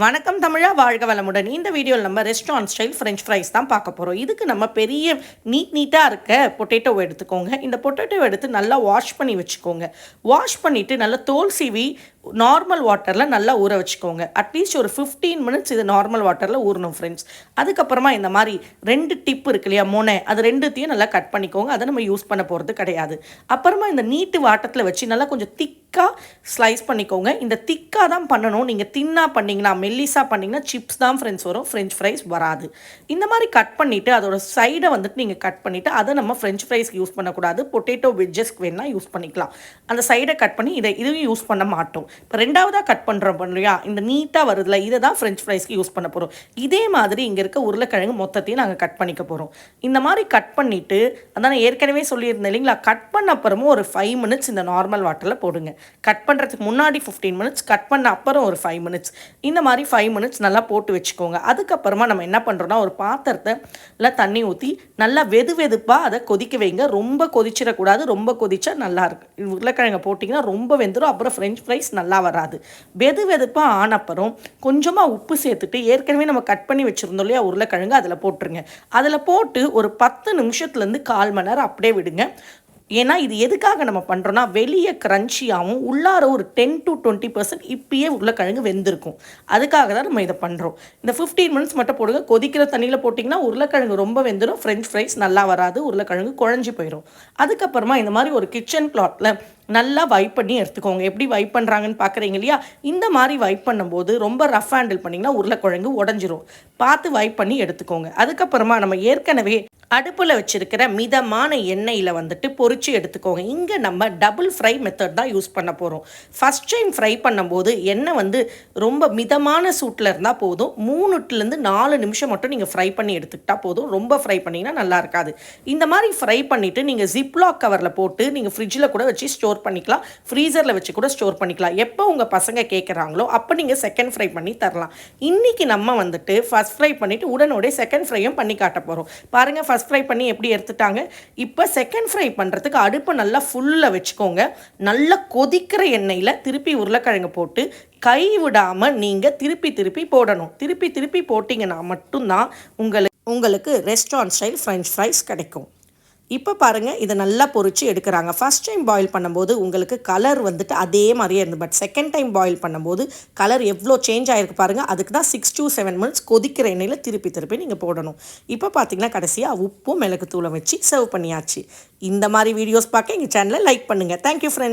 வணக்கம் தமிழா வாழ்க வளமுடன். இந்த வீடியோவில் நம்ம ரெஸ்டாரண்ட் ஸ்டைல் ஃப்ரெஞ்ச் ஃப்ரைஸ் தான் பார்க்க போகிறோம் இதுக்கு நம்ம பெரிய நீட் நீட்டாக இருக்க பொட்டேட்டோ எடுத்துக்கோங்க. இந்த பொட்டேட்டோ எடுத்து நல்லா வாஷ் பண்ணி வச்சுக்கோங்க. வாஷ் பண்ணிவிட்டு நல்லா தோல் சீவி நார்மல் வாட்டரில் நல்லா ஊற வச்சுக்கோங்க. அட்லீஸ்ட் ஒரு ஃபிஃப்டீன் மினிட்ஸ் இது நார்மல் வாட்டரில் ஊறணும் ஃப்ரெண்ட்ஸ் அதுக்கப்புறமா இந்த மாதிரி ரெண்டு டிப் இருக்கு இல்லையா முனை அது ரெண்டுத்தையும் நல்லா கட் பண்ணிக்கோங்க. அதை நம்ம யூஸ் பண்ண போகிறது கிடையாது. அப்புறமா இந்த நீட்டு வாட்டத்தில் வச்சு நல்லா கொஞ்சம் திக்காக ஸ்லைஸ் பண்ணிக்கோங்க. இந்த திக்காக தான் பண்ணணும். நீங்கள் தின்னாக பண்ணிங்கன்னா மெல்லிஸாக பண்ணிங்கன்னா சிப்ஸ் தான் ஃப்ரெண்ட்ஸ் வரும். ஃப்ரெஞ்ச் ஃப்ரைஸ் வராது. இந்த மாதிரி கட் பண்ணிவிட்டு அதோட சைடை வந்துட்டு நீங்கள் கட் பண்ணிவிட்டு அதை நம்ம ஃப்ரெஞ்ச் ஃப்ரைஸ்க்கு யூஸ் பண்ணக்கூடாது. பொட்டேட்டோ வெஜ்ஜஸ்க்கு வேணால் யூஸ் பண்ணிக்கலாம். அந்த சைடை கட் பண்ணி இதை இதுவும் யூஸ் பண்ண மாட்டோம். இப்போ ரெண்டாவதாக கட் பண்ணுறோம் இல்லையா? இந்த நீட்டாக வருதுல இதை தான் ஃப்ரெஞ்ச் ஃப்ரைஸ்க்கு யூஸ் பண்ண போகிறோம் இதே மாதிரி இங்கே இருக்க உருளைக்கிழங்கு மொத்தத்தையும் நாங்கள் கட் பண்ணிக்க போகிறோம் இந்த மாதிரி கட் பண்ணிவிட்டு அதான் நான் ஏற்கனவே சொல்லியிருந்தேன் இல்லைங்களா? கட் பண்ண அப்புறமும் ஒரு ஃபைவ் மினிட்ஸ் இந்த நார்மல் வாட்டரில் போடுங்க. கட் பண்ணுறதுக்கு முன்னாடி ஃபிஃப்டீன் மினிட்ஸ் கட் பண்ண அப்புறம் ஒரு ஃபைவ் மினிட்ஸ் இந்த மாதிரி ஃபைவ் மினிட்ஸ் நல்லா போட்டு வச்சுக்கோங்க. அதுக்கப்புறமா நம்ம என்ன பண்ணுறோன்னா ஒரு பாத்திரத்தை நல்லா தண்ணி ஊற்றி நல்லா வெது வெதுப்பாக அதை கொதிக்க வைங்க. ரொம்ப கொதிச்சிடக்கூடாது. ரொம்ப கொதிச்சா நல்லா இருக்கு. உருளைக்கிழங்க போட்டிங்கன்னா ரொம்ப வெந்துடும் அப்புறம் ஃப்ரெஞ்ச் ஃப்ரைஸ் நல்லா நல்லா வராது. வெது வெதுப்பாக ஆனப்பறம் கொஞ்சமாக உப்பு சேர்த்துட்டு ஏற்கனவே நம்ம கட் பண்ணி வச்சுருந்தோம் இல்லையா உருளைக்கிழங்கு அதில் போட்டுருங்க. அதில் போட்டு ஒரு பத்து நிமிஷத்துலேருந்து கால் மணி நேரம் அப்படியே விடுங்க. ஏன்னா இது எதுக்காக நம்ம பண்ணுறோன்னா வெளியே க்ரன்ச்சியாகவும் உள்ளார ஒரு டென் டு டுவெண்ட்டி பர்சன்ட் இப்பயே உருளைக்கிழங்கு வெந்திருக்கும். அதுக்காக தான் நம்ம இதை பண்ணுறோம் இந்த ஃபிஃப்டீன் மினிட்ஸ் மட்டும் போடுங்க. கொதிக்கிற தண்ணியில் போட்டிங்கன்னா உருளைக்கிழங்கு ரொம்ப வெந்துடும் ஃப்ரெஞ்ச் ஃப்ரைஸ் நல்லா வராது. உருளைக்கிழங்கு குழஞ்சி போயிடும் அதுக்கப்புறமா இந்த மாதிரி ஒரு கிச்சன் கிளாத்தில் நல்லா வைப் பண்ணி எடுத்துக்கோங்க. எப்படி வைப் பண்ணுறாங்கன்னு பார்க்குறீங்க இல்லையா? இந்த மாதிரி வைப் பண்ணும்போது ரொம்ப ரஃப் ஹேண்டில் பண்ணிங்கன்னா உருளைக்கிழங்கு உடஞ்சிரும். பார்த்து வைப் பண்ணி எடுத்துக்கோங்க. அதுக்கப்புறமா நம்ம ஏற்கனவே அடுப்பில் வச்சுருக்கிற மிதமான எண்ணெயில் வந்துட்டு பொறிச்சு எடுத்துக்கோங்க. இங்கே நம்ம டபுள் ஃப்ரை மெத்தட் தான் யூஸ் பண்ண போகிறோம் ஃபஸ்ட் டைம் ஃப்ரை பண்ணும்போது எண்ணெய் வந்து ரொம்ப மிதமான சூட்டில் இருந்தால் போதும். மூணுலேருந்து நாலு நிமிஷம் மட்டும் நீங்கள் ஃப்ரை பண்ணி எடுத்துக்கிட்டால் போதும். ரொம்ப ஃப்ரை பண்ணிங்கன்னா நல்லா இருக்காது. இந்த மாதிரி ஃப்ரை பண்ணிவிட்டு நீங்கள் ஜிப்லாக் கவரில் போட்டு நீங்கள் ஃப்ரிட்ஜில் கூட வச்சு ஸ்டோர் பண்ணிக்கலாம். ஃப்ரீசரில் வச்சு கூட ஸ்டோர் பண்ணிக்கலாம். எப்போ உங்கள் பசங்க கேட்குறாங்களோ அப்போ நீங்கள் செகண்ட் ஃப்ரை பண்ணி தரலாம். இன்றைக்கி நம்ம வந்துட்டு ஃபஸ்ட் ஃப்ரை பண்ணிவிட்டு உடனோடே செகண்ட் ஃப்ரையும் பண்ணி காட்ட போகிறோம் பாருங்கள் ஃபஸ்ட் ஃப்ரை பண்ணி எப்படி எடுத்துட்டாங்க? இப்போ செகண்ட் ஃப்ரை பண்ணுறதுக்கு அடுப்பை நல்லா ஃபுல்லில் வச்சுக்கோங்க. நல்லா கொதிக்கிற எண்ணெயில் திருப்பி உருளைக்கிழங்கு போட்டு கை விடாமல் நீங்கள் திருப்பி திருப்பி போடணும். திருப்பி திருப்பி போட்டிங்கன்னா மட்டும்தான் உங்களுக்கு உங்களுக்கு ரெஸ்டாரண்ட் ஸ்டைல் ஃப்ரெஞ்ச் ஃப்ரைஸ் கிடைக்கும். இப்போ பாருங்கள் இதை நல்லா பொறிச்சு எடுக்கிறாங்க. ஃபஸ்ட் டைம் பாயில் பண்ணும்போது உங்களுக்கு கலர் வந்துட்டு அதே மாதிரியே இருந்து பட் செகண்ட் டைம் பாயில் பண்ணும்போது கலர் எவ்வளோ சேஞ்ச் ஆகிருக்கு பாருங்கள் அதுக்கு தான் சிக்ஸ் டு செவன் மினிட்ஸ் கொதிக்கிற எண்ணெயில் திருப்பி திருப்பி நீங்கள் போடணும். இப்போ பார்த்தீங்கன்னா கடைசியாக உப்பும் மிளகு வச்சு சர்வ் பண்ணியாச்சு. இந்த மாதிரி வீடியோஸ் பார்க்க எங்கள் சேனலை லைக் பண்ணுங்கள் தேங்க்யூ ஃப்ரெண்ட்